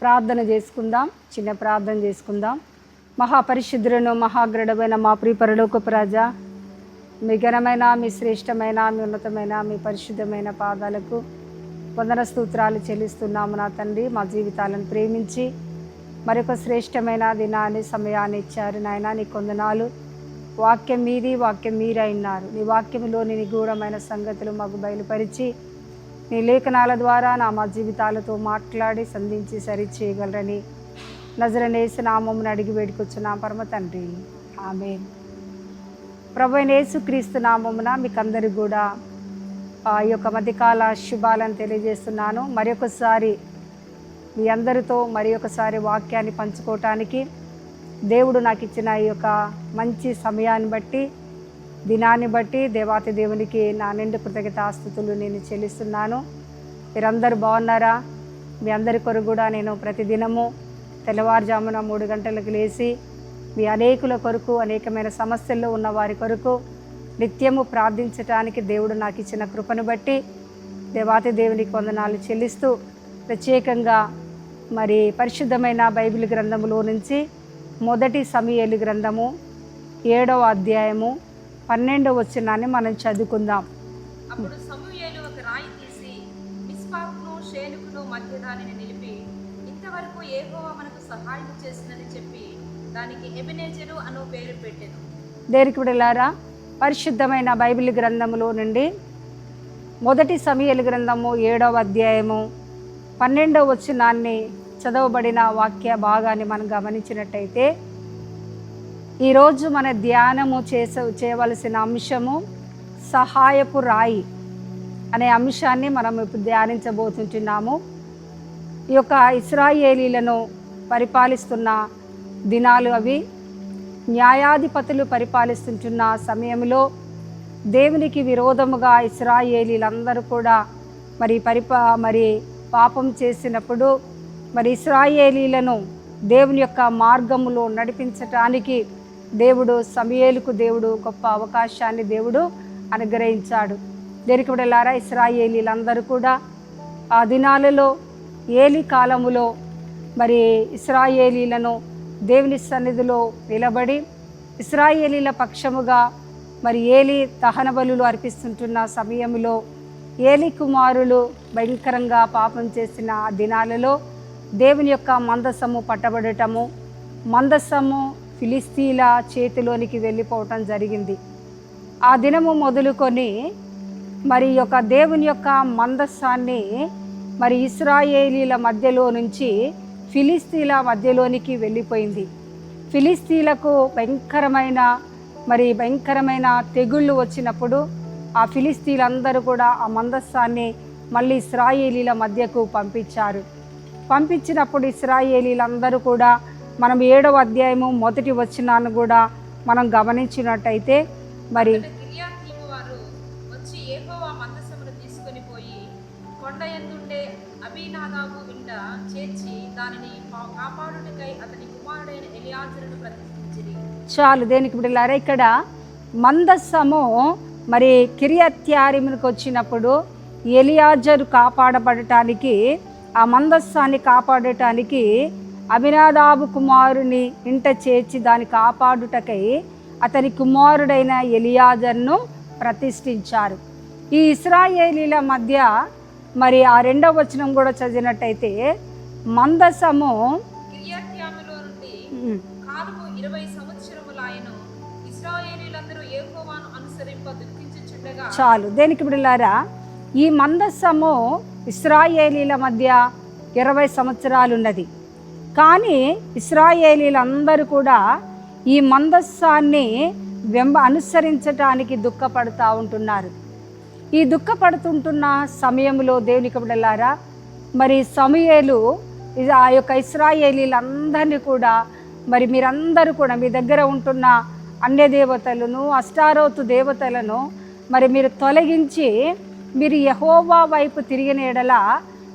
ప్రార్థన చేసుకుందాం చిన్న ప్రార్థన చేసుకుందాం. మహాపరిశుద్ధులను మహాగ్రడమైన మా ప్రిపరలోక ప్రజ మీ ఘనమైన మీ శ్రేష్టమైన మీ ఉన్నతమైన మీ పరిశుద్ధమైన పాదాలకు వందన స్తోత్రాలు చెల్లిస్తున్నాము నా తండ్రి. మా జీవితాలను ప్రేమించి మరొక శ్రేష్టమైన దినాన్ని సమయాన్ని ఇచ్చారు నాయన. నీ కొందనాలు వాక్యం మీది వాక్యం మీరై ఉన్నారు నీ వాక్యంలోని నిగూఢమైన సంగతులు మాకు బయలుపరిచి నీ లేఖనాల ద్వారా నా మా జీవితాలతో మాట్లాడి సంధించి సరిచేయగలరని నజరనేసి నామమును అడిగి వేడుకొచ్చున్నా. పరమ తండ్రి. ఆమె ప్రభు యేసుక్రీస్తు నామమున మీకు అందరికి కూడా ఆ యొక్క మధ్యకాల శుభాలను తెలియజేస్తున్నాను. మరొకసారి మీ అందరితో మరి ఒకసారి వాక్యాన్ని పంచుకోవటానికి దేవుడు నాకు ఇచ్చిన ఈ యొక్క మంచి సమయాన్ని బట్టి దినాన్ని బట్టి దేవాతి దేవునికి నా నిండు కృతజ్ఞతాస్థుతులు నేను చెల్లిస్తున్నాను. మీరందరూ బాగున్నారా? మీ అందరి కొరకు కూడా నేను ప్రతిదినము తెల్లవారుజామున మూడు గంటలకు లేచి మీ అనేకుల కొరకు అనేకమైన సమస్యల్లో ఉన్న వారి కొరకు నిత్యము ప్రార్థించటానికి దేవుడు నాకు ఇచ్చిన కృపను బట్టి దేవాతి దేవునికి వందనాలు చెల్లిస్తూ ప్రత్యేకంగా మరి పరిశుద్ధమైన బైబిల్ గ్రంథములో నుంచి మొదటి సమయలు గ్రంథము ఏడవ అధ్యాయము పన్నెండవ వచనాన్ని మనం చదువుకుందాం. అప్పుడు సమూయేలు ఒక రాయి తీసి మిస్పాకును షేలుకును మధ్య దానిని నిలిపి ఇంతవరకు ఏహోవా మనకు సహాయం చేసిందని చెప్పి దానికి ఎబెనేజరు అను పేరు పెట్టెను. దేనికి విడలారా పరిశుద్ధమైన బైబిల్ గ్రంథములో నుండి మొదటి సమయలు గ్రంథము ఏడవ అధ్యాయము పన్నెండవ వచనాన్ని చదవబడిన వాక్య భాగాన్ని మనం గమనించినట్టయితే ఈరోజు మన ధ్యానము చేస చేయవలసిన అంశము సహాయపు రాయి అనే అంశాన్ని మనం ఇప్పుడు ధ్యానించబోతుంటున్నాము. ఈ యొక్క ఇస్రాయేలీలను పరిపాలిస్తున్న దినాలు అవి. న్యాయాధిపతులు పరిపాలిస్తుంటున్న సమయంలో దేవునికి విరోధముగా ఇస్రాయేలీలందరూ కూడా మరి పరిపా మరి పాపం చేసినప్పుడు మరి ఇస్రాయేలీలను దేవుని యొక్క మార్గములో నడిపించటానికి దేవుడు సమయేలుకు దేవుడు గొప్ప అవకాశాన్ని దేవుడు అనుగ్రహించాడు. దేనికి వెళ్ళారా ఇస్రాయేలీలందరూ కూడా ఆ దినాలలో ఏలి కాలములో మరి ఇస్రాయేలీలను దేవుని సన్నిధిలో నిలబడి ఇస్రాయేలీల పక్షముగా మరి ఏలి దహన బలులు అర్పిస్తుంటున్న సమయంలో ఏలి కుమారులు భయంకరంగా పాపం చేసిన ఆ దినాలలో దేవుని యొక్క మందసము పట్టబడటము మందసము ఫిలిస్తీన్ల చేతిలోనికి వెళ్ళిపోవటం జరిగింది. ఆ దినము మొదలుకొని మరి యొక్క దేవుని యొక్క మందస్సాన్ని మరి ఇస్రాయేలీల మధ్యలో నుంచి ఫిలిస్తీన్ల మధ్యలోనికి వెళ్ళిపోయింది. ఫిలిస్తీన్లకు భయంకరమైన మరి భయంకరమైన తెగుళ్ళు వచ్చినప్పుడు ఆ ఫిలిస్తీన్లందరూ కూడా ఆ మందస్సాన్ని మళ్ళీ ఇస్రాయేలీల మధ్యకు పంపించారు. పంపించినప్పుడు ఇస్రాయేలీలందరూ కూడా మనం ఏడవ అధ్యాయము మొదటి వచ్చినాన్ని కూడా మనం గమనించినట్టయితే మరి చాలు దేనికి బిడ్డలారా ఇక్కడ మందస్సము మరి కిరియత్యారిమునికి వచ్చినప్పుడు ఎలియాజరు కాపాడబడటానికి ఆ మందస్సాన్ని కాపాడటానికి అభినాదాబు కుమారుని ఇంట చేర్చి దాన్ని కాపాడుటకై అతని కుమారుడైన ఎలియాజర్ను ప్రతిష్ఠించారు. ఈ ఇస్రాయేలీల మధ్య మరి ఆ రెండవ వచనం కూడా చదివినట్టయితే మందసము చాలు. దేనికి బిడ్డలారా ఈ మందస్సము ఇస్రాయేలీల మధ్య ఇరవై సంవత్సరాలు ఉన్నది కానీ ఇస్రాయేలీలందరూ కూడా ఈ మందస్సాన్ని వెంబ అనుసరించటానికి దుఃఖపడుతూ ఉంటున్నారు. ఈ దుఃఖపడుతుంటున్న సమయంలో దేవునికి బిడ్డలారా మరి సమయలు ఇది ఆ యొక్క ఇస్రాయేలీలందరినీ కూడా మరి మీరందరూ కూడా మీ దగ్గర ఉంటున్న అన్య దేవతలను అష్టారోతు దేవతలను మరి మీరు తొలగించి మీరు యహోవా వైపు తిరిగిన ఎడల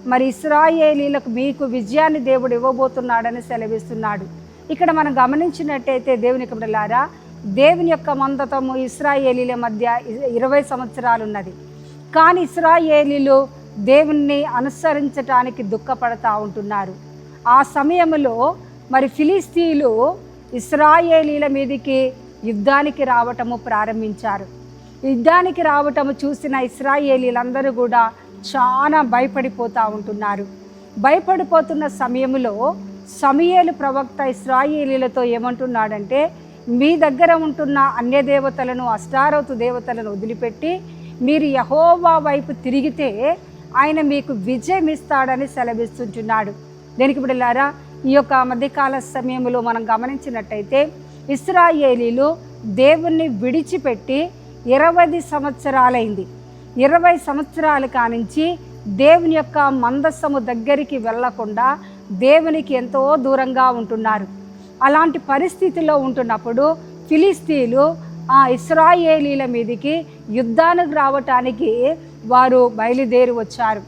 మరి ఇస్రాయేలీలకు మీకు విజయాన్ని దేవుడు ఇవ్వబోతున్నాడని సెలవిస్తున్నాడు. ఇక్కడ మనం గమనించినట్టయితే దేవుని బిడ్డలారా దేవుని యొక్క మందతము ఇస్రాయేలీల మధ్య ఇరవై సంవత్సరాలు ఉన్నది కానీ ఇస్రాయేలీలు దేవుణ్ణి అనుసరించటానికి దుఃఖపడతా ఉంటున్నారు. ఆ సమయంలో మరి ఫిలిస్తీన్లు ఇస్రాయేలీల మీదకి యుద్ధానికి రావటము ప్రారంభించారు. యుద్ధానికి రావటము చూసిన ఇస్రాయేలీలందరూ కూడా చాలా భయపడిపోతూ ఉంటున్నారు. భయపడిపోతున్న సమయంలో సమయలు ప్రవక్త ఇస్రాయేలీలతో ఏమంటున్నాడంటే మీ దగ్గర ఉంటున్న అన్య దేవతలను అష్టారవతు దేవతలను వదిలిపెట్టి మీరు యహోవా వైపు తిరిగితే ఆయన మీకు విజయం ఇస్తాడని సెలవిస్తుంటున్నాడు. దేనికి బిడ్డలారా ఈ యొక్క మధ్యకాల సమయంలో మనం గమనించినట్టయితే ఇస్రాయేలీలు దేవుణ్ణి విడిచిపెట్టి ఇరవై సంవత్సరాలైంది. ఇరవై సంవత్సరాలు కానించి దేవుని యొక్క మందస్సము దగ్గరికి వెళ్ళకుండా దేవునికి ఎంతో దూరంగా ఉంటున్నారు. అలాంటి పరిస్థితిలో ఉంటున్నప్పుడు ఫిలిస్తీన్లు ఆ ఇస్రాయేలీల మీదకి యుద్ధానికి రావటానికి వారు బయలుదేరి వచ్చారు.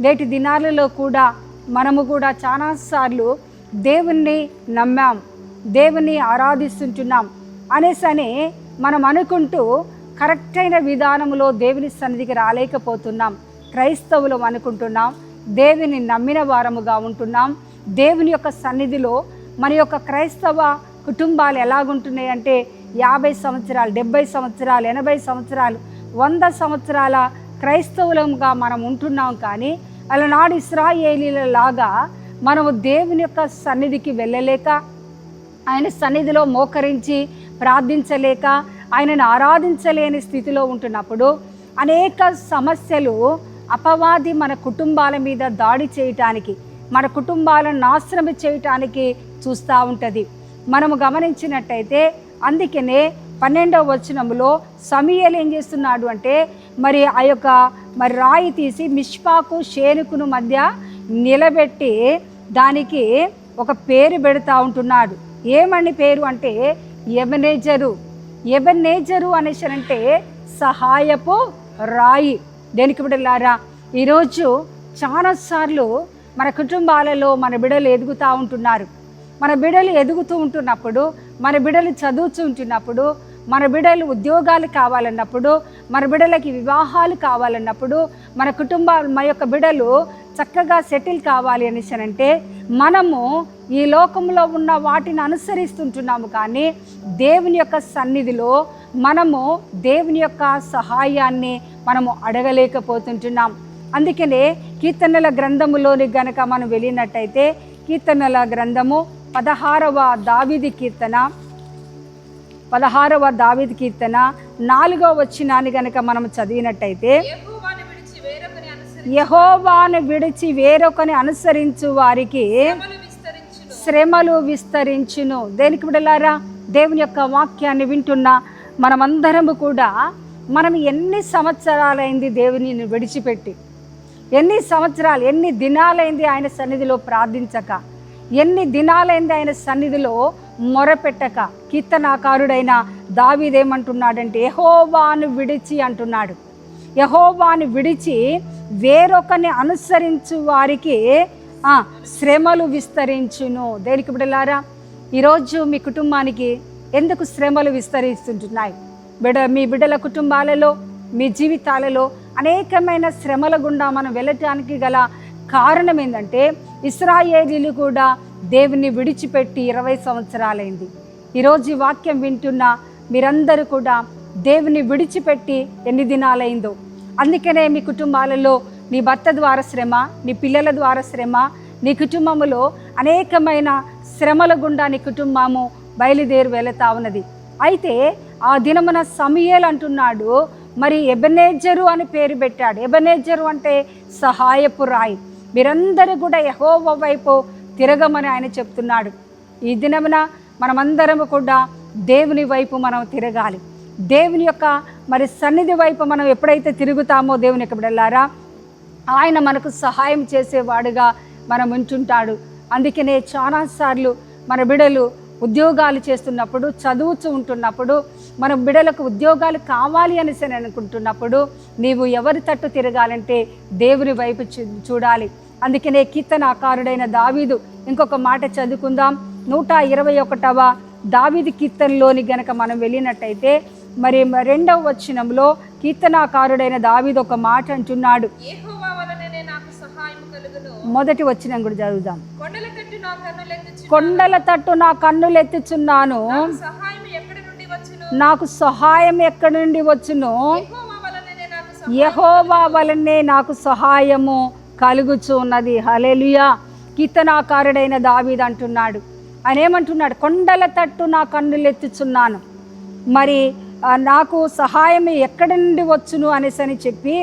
నేటి దినాలలో కూడా మనము కూడా చాలాసార్లు దేవుణ్ణి నమ్మాం దేవుణ్ణి ఆరాధిస్తుంటున్నాం అనేసని మనం అనుకుంటూ కరెక్ట్ అయిన విధానంలో దేవుని సన్నిధికి రాలేకపోతున్నాం. క్రైస్తవులు అనుకుంటున్నాం. దేవుని నమ్మిన వారముగా ఉంటున్నాం. దేవుని యొక్క సన్నిధిలో మన యొక్క క్రైస్తవ కుటుంబాలు ఎలాగుంటున్నాయి అంటే యాభై సంవత్సరాలు డెబ్బై సంవత్సరాలు ఎనభై సంవత్సరాలు వంద సంవత్సరాల క్రైస్తవులంగా మనం ఉంటున్నాం కానీ అలనాడు ఇస్రాయేలీల లాగా మనము దేవుని యొక్క సన్నిధికి వెళ్ళలేక ఆయన సన్నిధిలో మోకరించి ప్రార్థించలేక ఆయనను ఆరాధించలేని స్థితిలో ఉంటున్నప్పుడు అనేక సమస్యలు అపవాది మన కుటుంబాల మీద దాడి చేయటానికి మన కుటుంబాలను నాశనం చేయటానికి చూస్తూ ఉంటుంది. మనము గమనించినట్టయితే అందుకనే పన్నెండవ వచనంలో సమీయలు ఏం చేస్తున్నాడు అంటే మరి ఆ యొక్క మరి రాయి తీసి మిష్పాకు షేనుకును మధ్య నిలబెట్టి దానికి ఒక పేరు పెడతా ఉంటున్నాడు. ఏమని పేరు అంటే యమనేజరు ఎబనేజరు అనేసి అంటే సహాయపు రాయి. దేనికి బిడ్డలారా? ఈరోజు చాలాసార్లు మన కుటుంబాలలో మన బిడ్డలు ఎదుగుతూ ఉంటున్నారు. మన బిడ్డలు ఎదుగుతూ ఉంటున్నప్పుడు మన బిడ్డలు చదువుతూ ఉంటున్నప్పుడు మన బిడ్డలు ఉద్యోగాలు కావాలన్నప్పుడు మన బిడ్డలకి వివాహాలు కావాలన్నప్పుడు మన కుటుంబాలు మా యొక్క బిడ్డలు చక్కగా సెటిల్ కావాలి అనేసి అంటే మనము ఈ లోకంలో ఉన్న వాటిని అనుసరిస్తుంటున్నాము కానీ దేవుని యొక్క సన్నిధిలో మనము దేవుని యొక్క సహాయాన్ని మనము అడగలేకపోతుంటున్నాం. అందుకనే కీర్తనల గ్రంథములోని గనక మనం వెళ్ళినట్టయితే కీర్తనల గ్రంథము పదహారవ దావిది కీర్తన పదహారవ దావిది కీర్తన నాలుగవ వచ్చినాన్ని గనక మనం చదివినట్టయితే యెహోవాను విడిచి వేరొకని అనుసరించి. వారికి శ్రమలు విస్తరించును. శ్రమలు విస్తరించును. దేనికి విడలారా దేవుని యొక్క వాక్యాన్ని వింటున్న మనమందరము కూడా మనం ఎన్ని సంవత్సరాలైంది దేవుని విడిచిపెట్టి ఎన్ని సంవత్సరాలు ఎన్ని దినాలైంది ఆయన సన్నిధిలో ప్రార్థించక ఎన్ని దినాలైంది ఆయన సన్నిధిలో మొరపెట్టక కీర్తనాకారుడైన దావీదేమంటున్నాడంటే యహోవాను విడిచి అంటున్నాడు. యహోవాను విడిచి వేరొకరిని అనుసరించు వారికి శ్రమలు విస్తరించును. దేనికి బిడలారా ఈరోజు మీ కుటుంబానికి ఎందుకు శ్రమలు విస్తరిస్తుంటున్నాయి? బిడ మీ బిడ్డల కుటుంబాలలో మీ జీవితాలలో అనేకమైన శ్రమల గుండా మనం వెళ్ళటానికి గల కారణం ఏంటంటే ఇస్రాయేలీలు కూడా దేవుని విడిచిపెట్టి ఇరవై సంవత్సరాలైంది. ఈరోజు ఈ వాక్యం వింటున్న మీరందరూ కూడా దేవుని విడిచిపెట్టి ఎన్ని దినాలైందో. అందుకనే మీ కుటుంబాలలో నీ భర్త ద్వారా శ్రమ నీ పిల్లల ద్వారా శ్రమ నీ కుటుంబములో అనేకమైన శ్రమల గుండా నీ కుటుంబము బయలుదేరి వెళతా ఉన్నది. అయితే ఆ దినమున సమయల్ అంటున్నాడు మరి ఎబనేజరు అని పేరు పెట్టాడు. ఎబనేజరు అంటే సహాయపు రాయి. మీరందరూ కూడా యహోవ వైపు తిరగమని ఆయన చెప్తున్నాడు. ఈ దినమున మనమందరము కూడా దేవుని వైపు మనం తిరగాలి. దేవుని యొక్క మరి సన్నిధి వైపు మనం ఎప్పుడైతే తిరుగుతామో దేవుని యొక్క వెళ్ళారా? ఆయన మనకు సహాయం చేసేవాడుగా మనం ఉంటుంటాడు. అందుకనే చాలాసార్లు మన బిడలు ఉద్యోగాలు చేస్తున్నప్పుడు చదువుతూ ఉంటున్నప్పుడు మన బిడలకు ఉద్యోగాలు కావాలి అనేసి అనుకుంటున్నప్పుడు నీవు ఎవరి తట్టు తిరగాలంటే దేవుని వైపు చూ- చూడాలి. అందుకనే కీర్తనాకారుడైన దావీదు ఇంకొక మాట చదువుకుందాం. నూట ఇరవై ఒకటవ దావీదు కీర్తనలోని గనక మనం వెళ్ళినట్టయితే మరి రెండవ వచనంలో కీర్తనాకారుడైన దావీదు ఒక మాట అంటున్నాడు. మొదటి వచ్చిన కూడా చదువుదాం. కొండల తట్టు నా కన్నులెత్తుచు కొండల తట్టు నా కన్నులెత్తుచున్నాను సహాయం ఎక్కడి నుండి వచ్చును? నాకు సహాయం ఎక్కడి నుండి వచ్చును? యహోవా వలనే నాకు సహాయము. కలుగుచు ఉన్నది హలేలుయా కీర్తనాకారుడైన దావీద్ అంటున్నాడు. ఆయన ఏమంటున్నాడు? కొండల తట్టు నా కన్నులెత్తుచున్నాను మరి నాకు సహాయం ఎక్కడి నుండి వచ్చును అనేసి అని చెప్పి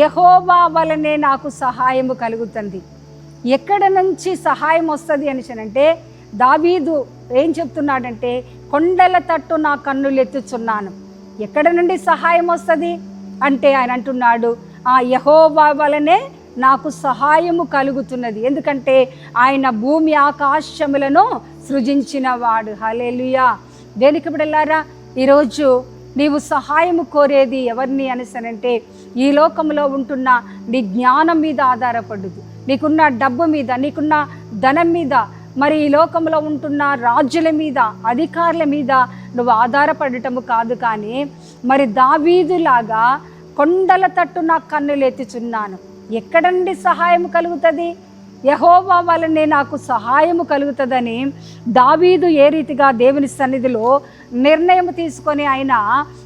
యహోవా వలనే నాకు సహాయము కలుగుతుంది. ఎక్కడ నుంచి సహాయం వస్తుంది అనేసి అంటే దావీదు ఏం చెప్తున్నాడంటే కొండల తట్టు నా కన్నులు ఎత్తుచున్నాను. ఎక్కడ నుండి సహాయం వస్తుంది? అంటే ఆయన అంటున్నాడు ఆ యహోవా వలనే నాకు సహాయము కలుగుతున్నది. ఎందుకంటే ఆయన భూమి ఆకాశములను సృజించిన వాడు హలేలుయా దేనికి బిడ్డలారా? ఈరోజు నీవు సహాయము కోరేది ఎవరిని అనేసనంటే ఈ లోకంలో ఉంటున్న నీ జ్ఞానం మీద ఆధారపడదు. నీకున్న డబ్బు మీద నీకున్న ధనం మీద మరి ఈ లోకంలో ఉంటున్న రాజుల మీద అధికారుల మీద నువ్వు ఆధారపడటము కాదు కానీ మరి దావీదులాగా కొండల తట్టు నా కన్నులు ఎత్తుచున్నాను ఎక్కడ నుండి సహాయం కలుగుతుంది? యహోవా వలనే నాకు సహాయము కలుగుతుందని దావీదు ఏ రీతిగా దేవుని సన్నిధిలో నిర్ణయం తీసుకొని ఆయన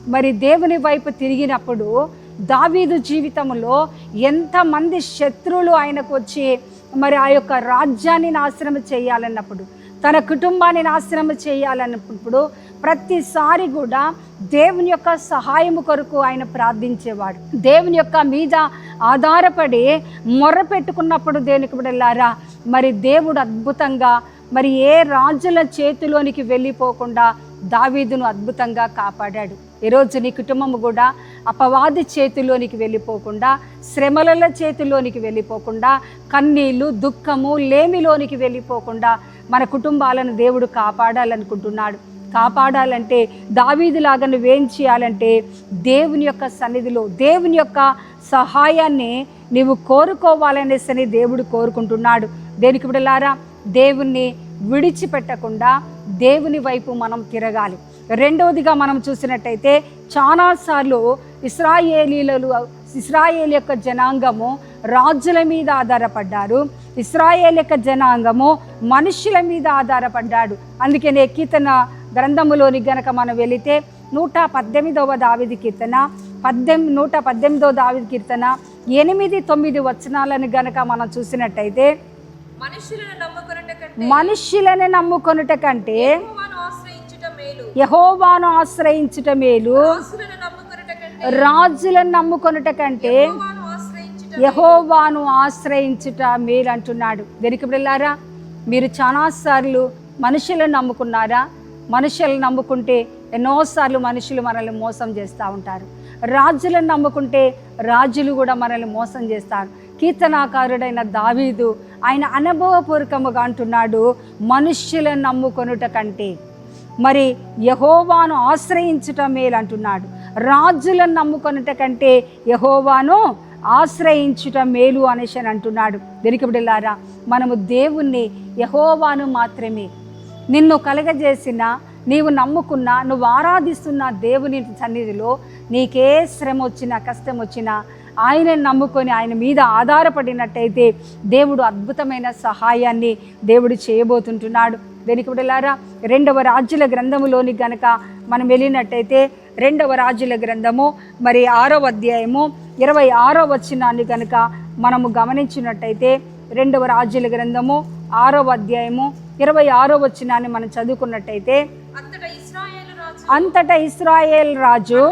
మరి దేవుని వైపు తిరిగినప్పుడు దావీదు జీవితంలో ఎంతమంది శత్రువులు ఆయనకు వచ్చి మరి ఆ యొక్క రాజ్యాన్ని నాశనం చేయాలన్నప్పుడు తన కుటుంబాన్ని నాశనం చేయాలన్నప్పుడు ప్రతిసారి కూడా దేవుని యొక్క సహాయము కొరకు ఆయన ప్రార్థించేవాడు. దేవుని యొక్క మీద ఆధారపడి మొర్ర పెట్టుకున్నప్పుడు దేనికి వెళ్ళారా? మరి దేవుడు అద్భుతంగా మరి ఏ రాజుల చేతిలోనికి వెళ్ళిపోకుండా దావీదును అద్భుతంగా కాపాడాడు. ఈరోజు నీ కుటుంబం కూడా అపవాది చేతిలోనికి వెళ్ళిపోకుండా శ్రమల చేతిలోనికి వెళ్ళిపోకుండా కన్నీళ్ళు దుఃఖము లేమిలోనికి వెళ్ళిపోకుండా మన కుటుంబాలను దేవుడు కాపాడాలనుకుంటున్నాడు. కాపాడాలంటే దావీదులాగా నువ్వేం చేయాలంటే దేవుని యొక్క సన్నిధిలో దేవుని యొక్క సహాయాన్ని నీవు కోరుకోవాలనేసని దేవుడు కోరుకుంటున్నాడు. దేనికి బిడలారా దేవుణ్ణి విడిచిపెట్టకుండా దేవుని వైపు మనం తిరగాలి. రెండవదిగా మనం చూసినట్టయితే చాలాసార్లు ఇస్రాయేలీలలో ఇస్రాయేల్ యొక్క జనాంగము రాజుల మీద ఆధారపడ్డారు. ఇస్రాయేల్ యొక్క జనాంగము మనుషుల మీద ఆధారపడ్డాడు. అందుకనే కీర్తన గ్రంథములోని గనక మనం వెళితే నూట పద్దెనిమిదవ దావిది కీర్తన పద్దెనిమిది నూట పద్దెనిమిదవ దావిది కీర్తన ఎనిమిది తొమ్మిది వచనాలను గనక మనం చూసినట్టయితే మనుష్యులను నమ్ముకొనుట కంటే యెహోవాను ఆశ్రయించుట మేలు. రాజులను నమ్ముకొనుట కంటే యెహోవాను ఆశ్రయించుట మేలు. అంటున్నాడు. దేనికి వెళ్ళారా మీరు చాలాసార్లు మనుషులను నమ్ముకున్నారా? మనుషులను నమ్ముకుంటే ఎన్నోసార్లు మనుషులు మనల్ని మోసం చేస్తూ ఉంటారు. రాజులను నమ్ముకుంటే రాజులు కూడా మనల్ని మోసం చేస్తారు. కీర్తనాకారుడైన దావీదు ఆయన అనుభవపూర్వకముగా అంటున్నాడు మనుష్యులను నమ్ముకొనుట కంటే మరి యహోవాను ఆశ్రయించుట మేలు అంటున్నాడు. రాజులను నమ్ముకొనుట కంటే యహోవాను ఆశ్రయించుట మేలు అనేసి అని అంటున్నాడు. వెనుకబడిలారా మనము దేవుణ్ణి యహోవాను మాత్రమే నిన్ను కలగజేసిన నీవు నమ్ముకున్న నువ్వు ఆరాధిస్తున్న దేవుని సన్నిధిలో నీకే శ్రమ వచ్చినా కష్టం వచ్చినా ఆయనను నమ్ముకొని ఆయన మీద ఆధారపడినట్టయితే దేవుడు అద్భుతమైన సహాయాన్ని దేవుడు చేయబోతుంటున్నాడు. వెనుకబడిలారా రెండవ రాజ్యుల గ్రంథములోని గనక మనం వెళ్ళినట్టయితే రెండవ రాజుల గ్రంథము మరి ఆరో అధ్యాయము ఇరవై ఆరో వచనాన్ని కనుక మనము గమనించినట్టయితే రెండవ రాజుల గ్రంథము ఆరో అధ్యాయము ఇరవై ఆరో వచనాన్ని మనం చదువుకున్నట్టయితే అంతటా ఇస్రాయేల్ రాజు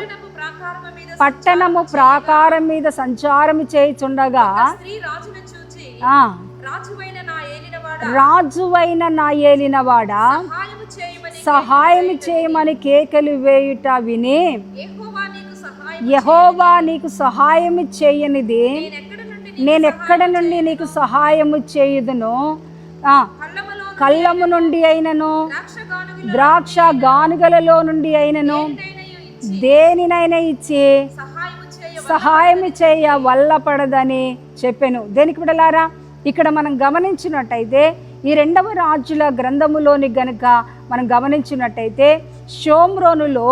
పట్టణము ప్రాకారం మీద సంచారం చేయుచుండగా రాజువైన నా ఏలినవాడ? సహాయం చేయమని కేకలు వేయుట విని యెహోవా నీకు సహాయం చేయనిది నేను ఎక్కడ నుండి నీకు సహాయము చేయుదును? కళ్ళము నుండి అయినను ద్రాక్ష గానుగలలో నుండి అయినను దేనినైనా ఇచ్చి చేయ సహాయం చేయ వల్లపడదని చెప్పాను. దేనికి విడలారా ఇక్కడ మనం గమనించినట్టయితే ఈ రెండవ రాజుల గ్రంథములోని గనుక మనం గమనించినట్టయితే షోమ్రోనులో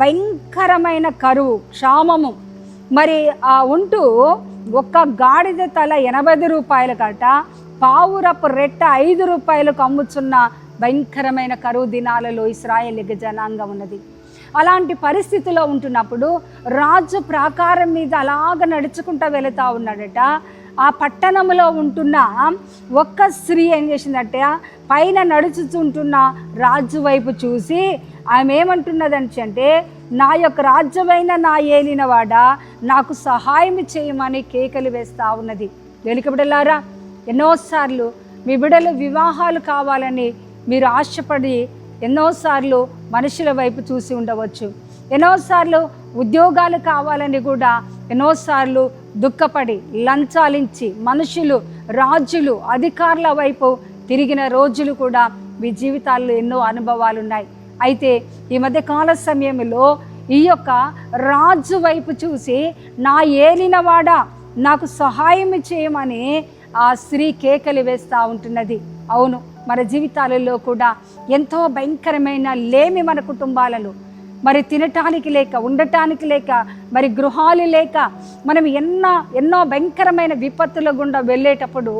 భయంకరమైన కరువు క్షామము. మరి ఆ ఉంటూ ఒక్క గాడిద తల ఎనభై రూపాయల కట పావురపు రెట్ట ఐదు రూపాయలకు అమ్ముచున్న భయంకరమైన కరువు దినాలలో ఇస్రాయేల్ జనాంగం ఉన్నది. అలాంటి పరిస్థితిలో ఉంటున్నప్పుడు రాజు ప్రాకారం మీద అలాగ నడుచుకుంటూ వెళుతూ ఉన్నాడట. ఆ పట్టణంలో ఉంటున్న ఒక్క స్త్రీ ఏం చేసిందంటే పైన నడుచుతుంటున్న రాజు వైపు చూసి ఆమె ఏమంటున్నదంటే అంటే నా యొక్క రాజ్యమైన నా ఏలినవాడ నాకు సహాయం చేయమని కేకలు వేస్తూ ఉన్నది. వెనుక ఎన్నోసార్లు మీ బిడ్డలు వివాహాలు కావాలని మీరు ఆశపడి ఎన్నోసార్లు మనుషుల వైపు చూసి ఉండవచ్చు. ఎన్నోసార్లు ఉద్యోగాలు కావాలని కూడా ఎన్నోసార్లు దుఃఖపడి లంచాలించి మనుషులు రాజులు అధికారుల వైపు తిరిగిన రోజులు కూడా మీ జీవితాల్లో ఎన్నో అనుభవాలు ఉన్నాయి. అయితే ఈ మధ్య కాల సమయంలో ఈ యొక్క రాజు వైపు చూసి నా ఏలినవాడా నాకు సహాయం చేయమని ఆ స్త్రీ కేకలు వేస్తూ ఉంటున్నది. అవును మన జీవితాలలో కూడా ఎంతో భయంకరమైన లేమి మన కుటుంబాలలో. మరి తినటానికి లేక ఉండటానికి లేక మరి గృహాలు లేక మనం ఎన్నో ఎన్నో భయంకరమైన విపత్తుల గుండా వెళ్ళేటప్పుడు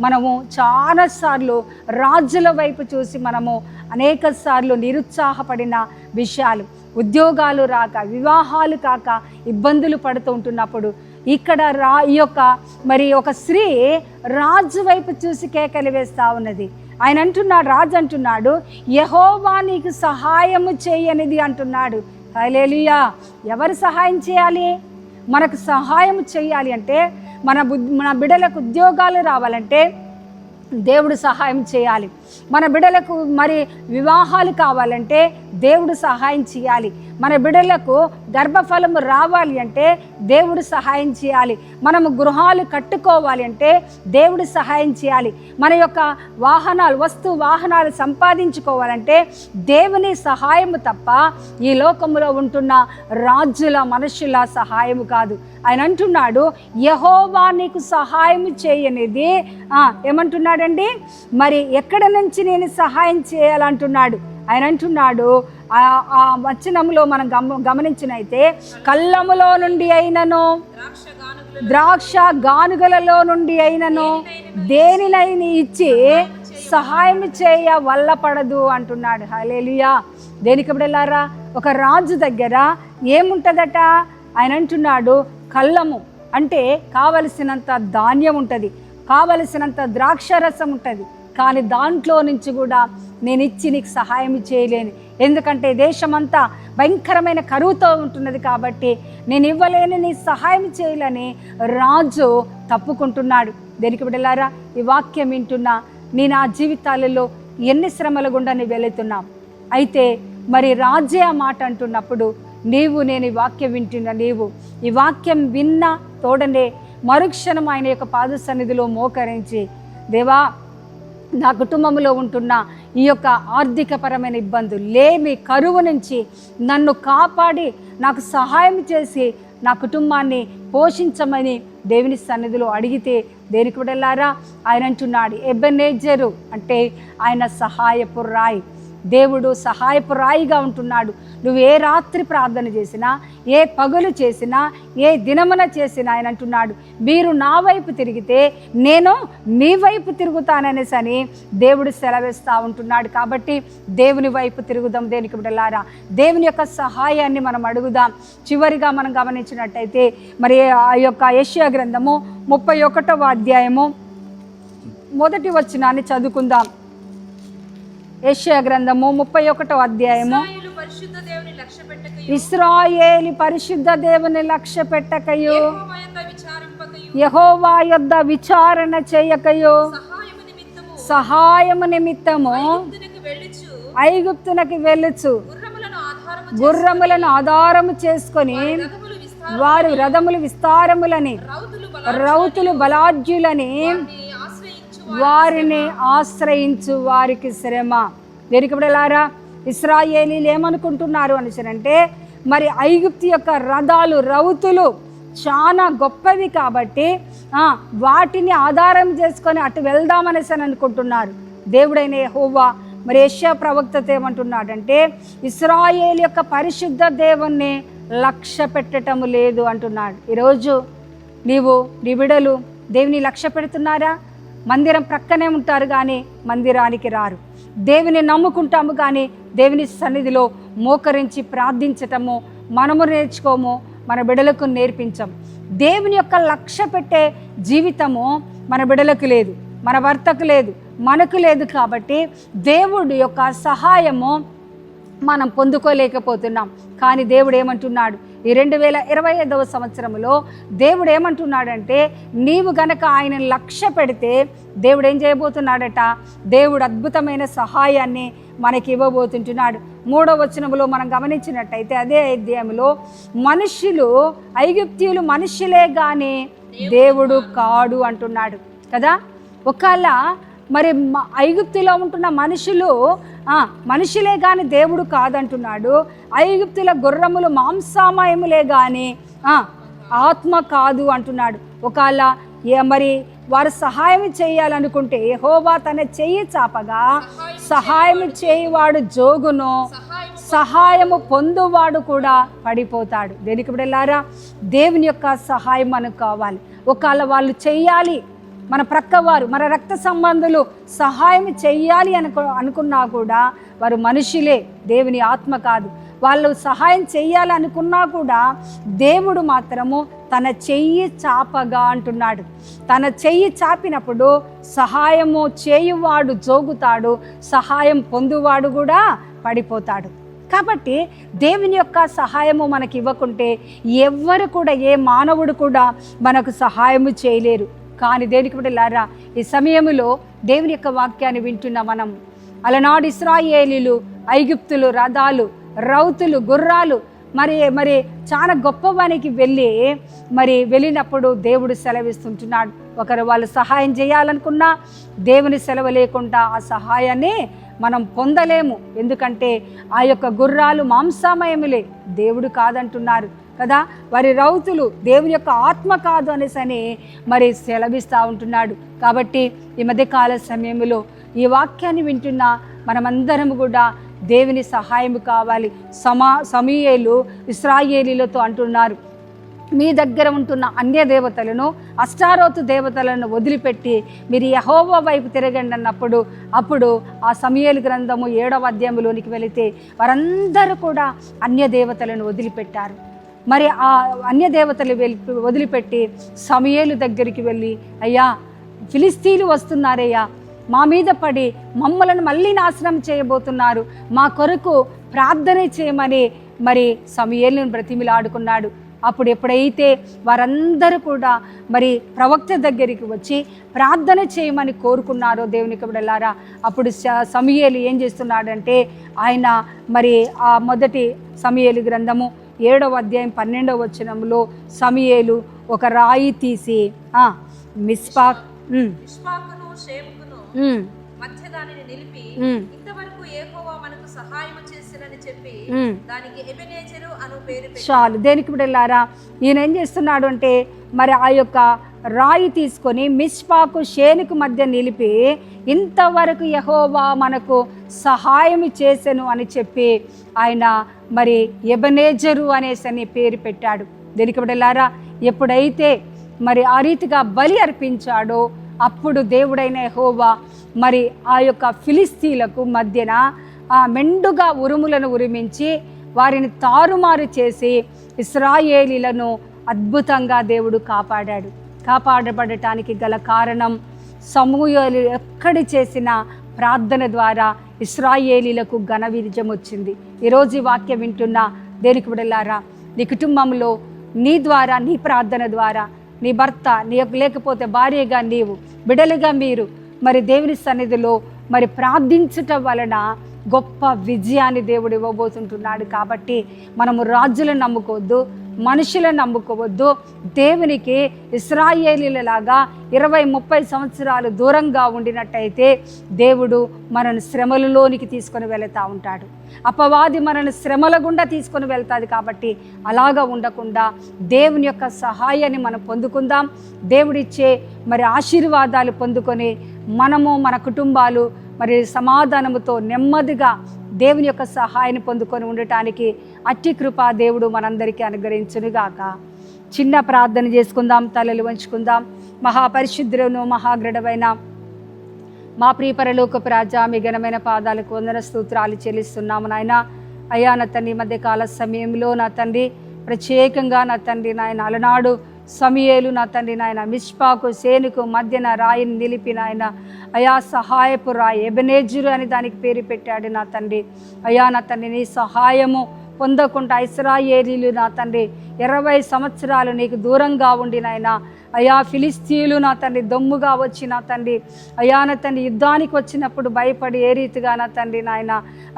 మనము చాలాసార్లు రాజుల వైపు చూసి మనము అనేక సార్లు నిరుత్సాహపడిన విషయాలు. ఉద్యోగాలు రాక వివాహాలు కాక ఇబ్బందులు పడుతూ ఉంటున్నప్పుడు ఇక్కడ రా ఈ యొక్క మరి ఒక స్త్రీ రాజు వైపు చూసి కేకలు వేస్తూ ఉన్నది. ఆయన అంటున్నాడు రాజు అంటున్నాడు యహోవా నీకు సహాయము చేయనిది అంటున్నాడు. హలేలుయా ఎవరు సహాయం చేయాలి? మనకు సహాయం చేయాలి అంటే మన బుద్ మన బిడ్డలకు ఉద్యోగాలు రావాలంటే దేవుడు సహాయం చేయాలి. మన బిడ్డలకు మరి వివాహాలు కావాలంటే దేవుడు సహాయం చేయాలి. మన బిడ్డలకు గర్భఫలం రావాలి అంటే దేవుడు సహాయం చేయాలి. మనము గృహాలు కట్టుకోవాలి అంటే దేవుడు సహాయం చేయాలి. మన యొక్క వాహనాలు వస్తు వాహనాలు సంపాదించుకోవాలంటే దేవుని సహాయము తప్ప ఈ లోకంలో ఉంటున్న రాజుల మనుషుల సహాయము కాదు. ఆయన అంటున్నాడు యహోవా నీకు సహాయం చేయనిది. ఏమంటున్నాడండి? మరి ఎక్కడ నుంచి నేను సహాయం చేయాలంటున్నాడు. ఆయన అంటున్నాడు ఆ- వచనంలో మనం గమ గమనించినైతే కళ్ళములో నుండి అయినను ద్రాక్ష గానుగలలో నుండి అయినను దేనినైనా ఇచ్చి సహాయం చేయ వల్ల పడదు అంటున్నాడు. హలేలుయా దేనికి వెళ్ళారా ఒక రాజు దగ్గర ఏముంటుందట? ఆయన అంటున్నాడు కళ్ళము. అంటే కావలసినంత ధాన్యం ఉంటుంది కావలసినంత ద్రాక్ష రసం ఉంటుంది. కానీ దాంట్లో నుంచి కూడా నేను ఇచ్చి నీకు సహాయం చేయలేను. ఎందుకంటే దేశమంతా భయంకరమైన కరువుతో ఉంటున్నది కాబట్టి నేను ఇవ్వలేని నీ సహాయం చేయాలని రాజు తప్పుకుంటున్నాడు. దేనికి బిడ్డలారా ఈ వాక్యం వింటున్నా నీ నా జీవితాలలో ఎన్ని శ్రమల గుండా నీ వెళుతున్నాం. అయితే మరి రాజే ఆ మాట అంటున్నప్పుడు నీవు నేను ఈ వాక్యం వింటున్న నీవు ఈ వాక్యం విన్న తోడనే మరుక్షణం ఆయన యొక్క పాద సన్నిధిలో మోకరించి దేవా నా కుటుంబంలో ఉంటున్న ఈ యొక్క ఆర్థికపరమైన ఇబ్బందులు లేమి కరువు నుంచి నన్ను కాపాడి నాకు సహాయం చేసి నా కుటుంబాన్ని పోషించమని దేవుని సన్నిధిలో అడిగితే దేనికి వెళ్ళారా ఆయన అంటున్నాడు ఎబ్బెనేజరు అంటే ఆయన సహాయపు రాయి. దేవుడు సహాయపురాయిగా ఉంటున్నాడు. నువ్వు ఏ రాత్రి ప్రార్థన చేసినా ఏ పగులు చేసినా ఏ దినమున చేసినా ఆయన అంటున్నాడు. మీరు నా వైపు తిరిగితే నేను మీ వైపు తిరుగుతాననేసి అని దేవుడు సెలవిస్తూ ఉంటున్నాడు. కాబట్టి దేవుని వైపు తిరుగుదాం దేనికి బిడ్డలారా. దేవుని యొక్క సహాయాన్ని మనం అడుగుదాం. చివరిగా మనం గమనించినట్టయితే మరి ఆ యొక్క యెషయా గ్రంథము ముప్పై ఒకటవ అధ్యాయము మొదటి వచనాన్ని చదువుకుందాం. యెషయా గ్రంథము ముప్పై ఒకటవ అధ్యాయము. ఇస్రాయేలు పరిశుద్ధ దేవుని లక్ష్య పెట్టకయు. యెహోవా యొద్ద విచారణ చేయకయు. సహాయము నిమిత్తము. ఐగుప్తునకు వెళ్ళుచు. గుర్రములను ఆధారము చేసుకొని వారు రథములు విస్తారములని రౌతులు ఆశ్రయించు వారిని ఆశ్రయించు వారికి శ్రమ. వెనుకబడలారా ఇస్రాయేలీలు ఏమనుకుంటున్నారు అంటే మరి ఐగుప్తు యొక్క రథాలు రౌతులు చాలా గొప్పవి కాబట్టి వాటిని ఆధారం చేసుకొని అటు వెళ్దామనేసి అని అనుకుంటున్నారు. దేవుడైన హోవా మరి ఏషియా ప్రవక్తతో ఏమంటున్నాడంటే ఇస్రాయేల్ యొక్క పరిశుద్ధ దేవుణ్ణి లక్ష్య పెట్టటము లేదు అంటున్నాడు. ఈరోజు నీవు నీ బిడలు దేవుని లక్ష్య పెడుతున్నారా? మందిరం ప్రక్కనే ఉంటారు కానీ మందిరానికి రారు. దేవుని నమ్ముకుంటాము కానీ దేవుని సన్నిధిలో మోకరించి ప్రార్థించటము మనము నేర్చుకోము మన బిడలకు నేర్పించం. దేవుని యొక్క లక్ష్య పెట్టే జీవితము మన బిడలకు లేదు మన భర్తకు లేదు మనకు లేదు కాబట్టి దేవుడి యొక్క సహాయము మనం పొందుకోలేకపోతున్నాం. కానీ దేవుడు ఏమంటున్నాడు? ఈ రెండు వేల ఇరవై ఐదవ సంవత్సరంలో దేవుడు ఏమంటున్నాడంటే నీవు గనక ఆయన లక్ష్య పెడితే దేవుడు ఏం చేయబోతున్నాడట? దేవుడు అద్భుతమైన సహాయాన్ని మనకి ఇవ్వబోతుంటున్నాడు. మూడో వచనంలో మనం గమనించినట్టయితే అదే అధ్యాయంలో మనుష్యులు ఐగుప్తీయులు మనుష్యులే కానీ దేవుడు కాడు అంటున్నాడు. కదా? ఒకవేళ మరి ఐగుప్తిలో ఉంటున్న మనుషులు మనుషులే కానీ దేవుడు కాదంటున్నాడు. ఐగుప్తుల గుర్రములు మాంసామయములే కానీ ఆత్మ కాదు అంటున్నాడు. ఒకవేళ ఏ మరి వారు సహాయం చేయాలనుకుంటే యెహోవా తన చెయ్యి చాపగా సహాయం చేయువాడు జోగును సహాయము పొందువాడు కూడా పడిపోతాడు. దేనికి వెళ్ళారా దేవుని యొక్క సహాయం మనకు కావాలి. ఒకవేళ వాళ్ళు చెయ్యాలి మన ప్రక్కవారు మన రక్త సంబంధులు సహాయం చెయ్యాలి అనుకో అనుకున్నా కూడా వారు మనుషులే దేవుని ఆత్మ కాదు. వాళ్ళు సహాయం చెయ్యాలి అనుకున్నా కూడా దేవుడు మాత్రము తన చెయ్యి చాపగా అంటున్నాడు. తన చెయ్యి చాపినప్పుడు సహాయము చేయువాడు జోగుతాడు సహాయం పొందువాడు కూడా పడిపోతాడు. కాబట్టి దేవుని యొక్క సహాయము మనకి ఇవ్వకుంటే ఎవ్వరు కూడా ఏ మానవుడు కూడా మనకు సహాయము చేయలేరు. కానీ దేనికి బిడ్డలారా ఈ సమయంలో దేవుని యొక్క వాక్యాన్ని వింటున్న మనం. అలనాడు ఇస్రాయేలీలు ఐగుప్తులు రథాలు రౌతులు గుర్రాలు మరి మరి చాలా గొప్పవానికి వెళ్ళి మరి వెళ్ళినప్పుడు దేవుడు సెలవిస్తుంటున్నాడు. ఒకరు వాళ్ళు సహాయం చేయాలనుకున్నా దేవుని సెలవు లేకుండా ఆ సహాయాన్ని మనం పొందలేము. ఎందుకంటే ఆ యొక్క గుర్రాలు మాంసామయములే. దేవుడు కాదంటున్నారు. కదా? వారి రౌతులు దేవుని యొక్క ఆత్మ కాదు అనేసి అని మరి సెలవిస్తూ ఉంటున్నాడు. కాబట్టి ఈ మధ్యకాల సమయంలో ఈ వాక్యాన్ని వింటున్న మనమందరం కూడా దేవుని సహాయం కావాలి. సమా సమీయేలు ఇస్రాయేలీలతో అంటున్నారు. మీ దగ్గర ఉంటున్న అన్య దేవతలను అష్టారోతు దేవతలను వదిలిపెట్టి మీరు యహోవ వైపు తిరగండి అన్నప్పుడు అప్పుడు ఆ సమయలు గ్రంథము ఏడవ అధ్యాయంలోనికి వెళితే వారందరూ కూడా అన్య దేవతలను వదిలిపెట్టారు. మరి ఆ అన్య దేవతలు వెళ్ళి వదిలిపెట్టి సమయేలు దగ్గరికి వెళ్ళి అయ్యా ఫిలిస్తీన్లు వస్తున్నారయ్యా మా మీద పడి మమ్మలను మళ్ళీ నాశనం చేయబోతున్నారు మా కొరకు ప్రార్థన చేయమని మరి సమయేలును బ్రతిమిలాడుకున్నాడు. అప్పుడు ఎప్పుడైతే వారందరూ కూడా మరి ప్రవక్త దగ్గరికి వచ్చి ప్రార్థన చేయమని కోరుకున్నారో దేవునికి వెళ్ళారా అప్పుడు సమయలు ఏం చేస్తున్నాడంటే ఆయన మరి ఆ మొదటి సమయేలు గ్రంథము ఏడవ అధ్యాయం పన్నెండవ వచనంలో సమయేలు ఒక రాయి తీసి మిస్పాక్ మధ్య దానిని నిలిపి ఇంతవరకు ఏహోవా మనకు సహాయం చేసినని చెప్పి. దానికి ఎబెనేజరు అను పేరు చాలు. దేనికి వెళ్ళారా ఈయన ఏం చేస్తున్నాడు అంటే మరి ఆ యొక్క రాయి తీసుకొని మిస్పాకు షేనుకు మధ్య నిలిపి ఇంతవరకు యహోవా మనకు సహాయం చేసెను అని చెప్పి ఆయన మరి ఎబనేజరు అనేసి అని పేరు పెట్టాడు. దేనికి వెళ్ళారా ఎప్పుడైతే మరి ఆ రీతిగా బలి అర్పించాడో అప్పుడు దేవుడైన యెహోవా మరి ఆ యొక్క ఫిలిస్తీలకు మధ్యన ఆ మెండుగా ఉరుములను ఉరిమించి వారిని తారుమారు చేసి ఇస్రాయేలీలను అద్భుతంగా దేవుడు కాపాడాడు. కాపాడబడటానికి గల కారణం సమూహలు ఎక్కడి చేసిన ప్రార్థన ద్వారా ఇస్రాయేలీలకు ఘన విజయం వచ్చింది. ఈరోజు ఈ వాక్యం వింటున్న దేనికి విడలారా నీ కుటుంబంలో నీ ద్వారా నీ ప్రార్థన ద్వారా నీ భర్త నీ యొక్క లేకపోతే భార్యగా నీవు బిడలుగా మీరు మరి దేవుని సన్నిధిలో మరి ప్రార్థించటం వలన గొప్ప విజయాన్ని దేవుడు ఇవ్వబోతుంటున్నాడు కాబట్టి మనము రాజులను నమ్ముకోవద్దు మనుషులను నమ్ముకోవద్దు. దేవునికి ఇస్రాయేలీలలాగా ఇరవై ముప్పై సంవత్సరాలు దూరంగా ఉండినట్టయితే దేవుడు మనను శ్రమలలోనికి తీసుకొని వెళుతూ ఉంటాడు. అపవాది మనను శ్రమల గుండా తీసుకొని వెళ్తాది కాబట్టి అలాగా ఉండకుండా దేవుని యొక్క సహాయాన్ని మనం పొందుకుందాం. దేవుడిచ్చే మరి ఆశీర్వాదాలు పొందుకొని మనము మన కుటుంబాలు మరి సమాధానముతో నెమ్మదిగా దేవుని యొక్క సహాయాన్ని పొందుకొని ఉండటానికి అట్టి కృప దేవుడు మనందరికీ అనుగ్రహించునుగాక. చిన్న ప్రార్థన చేసుకుందాం తలలు వంచుకుందాం. మహాపరిశుద్ధులను మహాగ్రడమైన మా ప్రియ పరలోకపు రాజా మీ ఘనమైన పాదాలకు వందన స్తోత్రాలు చెల్లిస్తున్నాము నాయన. అయ్యా నా తండ్రి ఈ మధ్యకాల సమయంలో నా తండ్రి ప్రత్యేకంగా నా తండ్రి నాయన అలనాడు. సమయేలు నా తండ్రి నాయన మిష్పాకు సేనుకు మధ్యన రాయిని నిలిపి నాయన అయా సహాయపు రాయి ఎబెనేజురు అని దానికి పేరు పెట్టాడు నా తండ్రి. అయా నా తండ్రి నీ సహాయము పొందకుండా ఇస్రాయేలీలు నా తండ్రి ఇరవై సంవత్సరాలు నీకు దూరంగా ఉండి నాయన. అయా ఫిలిస్తీన్లు నా తండ్రి దమ్ముగా వచ్చి నా తండ్రి. అయా నా తండ్రి యుద్ధానికి వచ్చినప్పుడు భయపడి ఏ రీతిగా నా తండ్రి నాయన.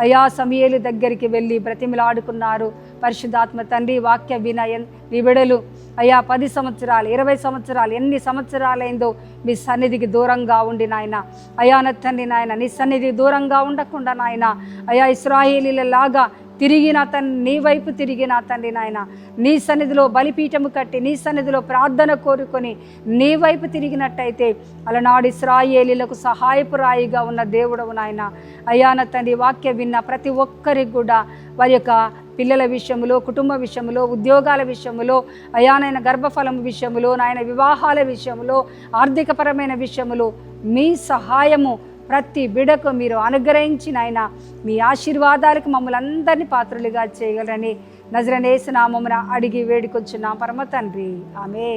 అయా సమయేలు దగ్గరికి వెళ్ళి బ్రతిమిలాడుకున్నారు. పరిశుద్ధాత్మ తండ్రి వాక్య వినయం విబిడలు అయా పది సంవత్సరాలు ఇరవై సంవత్సరాలు ఎన్ని సంవత్సరాలైందో మీ సన్నిధికి దూరంగా ఉండి నాయన. అయా నా తండ్రి నాయన నీ సన్నిధి దూరంగా ఉండకుండా నాయన. అయా ఇస్రాయేలీలలాగా తిరిగి నా తండ్రి నీ వైపు తిరిగి నా తండ్రి నాయన. నీ సన్నిధిలో బలిపీఠము కట్టి నీ సన్నిధిలో ప్రార్థన కోరుకొని నీ వైపు తిరిగినట్టయితే అలనాడు ఇస్రాయేలీలకు సహాయపు రాయిగా ఉన్న దేవుడవు నాయన. అయ్యా నా తండ్రి వాక్య విన్న ప్రతి ఒక్కరికి కూడా వారి యొక్క పిల్లల విషయంలో కుటుంబ విషయంలో ఉద్యోగాల విషయంలో అయానైన గర్భఫలం విషయంలో నాయన వివాహాల విషయంలో ఆర్థికపరమైన విషయంలో మీ సహాయము ప్రతి బిడకు మీరు అనుగ్రహించిన ఆయన మీ ఆశీర్వాదాలకు మమ్మల్ని అందరినీ పాత్రులుగా చేయగలరని నజరనేసిన మమ్మల్ని అడిగి వేడుకొచ్చున్నాం పరమ తండ్రి. ఆమె